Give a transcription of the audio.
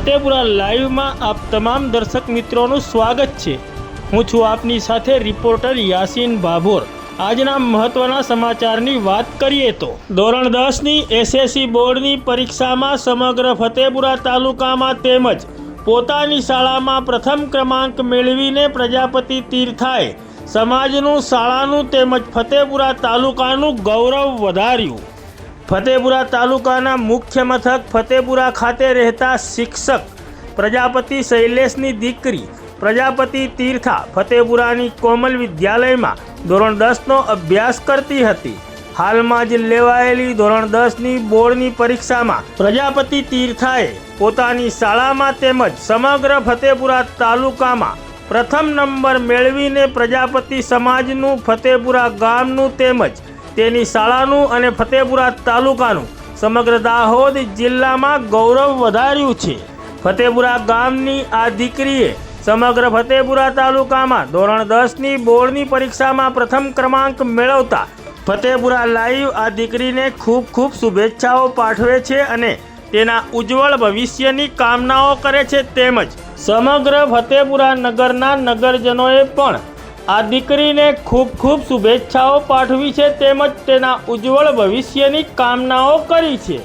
ફતેપુરા લાઈવમાં આપ તમામ દર્શક મિત્રોનું સ્વાગત છે. હું છું આપની સાથે રિપોર્ટર યાસીન ભાભોર આજના મહત્વના સમાચારની વાત કરીએ તો, ધોરણ દસની એસએસસી બોર્ડની પરીક્ષામાં સમગ્ર ફતેપુરા તાલુકામાં તેમજ પોતાની શાળામાં પ્રથમ ક્રમાંક મેળવીને પ્રજાપતિ તીર્થાએ સમાજનું શાળાનું તેમજ ફતેપુરા તાલુકાનું ગૌરવ વધાર્યું. ફતેપુરા તાલુકાના મુખ્ય મથક ફતેપુરા ખાતે રહેતા શિક્ષક પ્રજાપતિ શૈલેષની દીકરી પ્રજાપતિ તીર્થા ફતેપુરાની કોમલ વિદ્યાલયમાં ધોરણ દસનો અભ્યાસ કરતી હતી. હાલમાં જ લેવાયેલી ધોરણ દસની બોર્ડની પરીક્ષામાં પ્રજાપતિ તીર્થાએ પોતાની શાળામાં તેમજ સમગ્ર ફતેપુરા તાલુકામાં પ્રથમ નંબર મેળવીને પ્રજાપતિ સમાજનું ફતેપુરા ગામનું તેમજ તેની શાળાનું અને ફતેપુરા તાલુકાનું સમગ્ર દાહોદ જિલ્લામાં ગૌરવ વધાર્યું છે. ફતેપુરા ગામની આ દીકરીએ સમગ્ર ફતેપુરા તાલુકામાં ધોરણ દસની બોર્ડની પરીક્ષામાં પ્રથમ ક્રમાંક મેળવતા ફતેપુરા લાઈવ આ દીકરીને ખૂબ ખૂબ શુભેચ્છાઓ પાઠવે છે અને તેના ઉજ્જવળ ભવિષ્યની કામનાઓ કરે છે તેમજ સમગ્ર ફતેપુરા નગરના નગરજનોએ પણ આ દીકરીને ખૂબ ખૂબ શુભેચ્છાઓ પાઠવી છે તેમજ તેના ઉજ્જવળ ભવિષ્યની કામનાઓ કરી છે.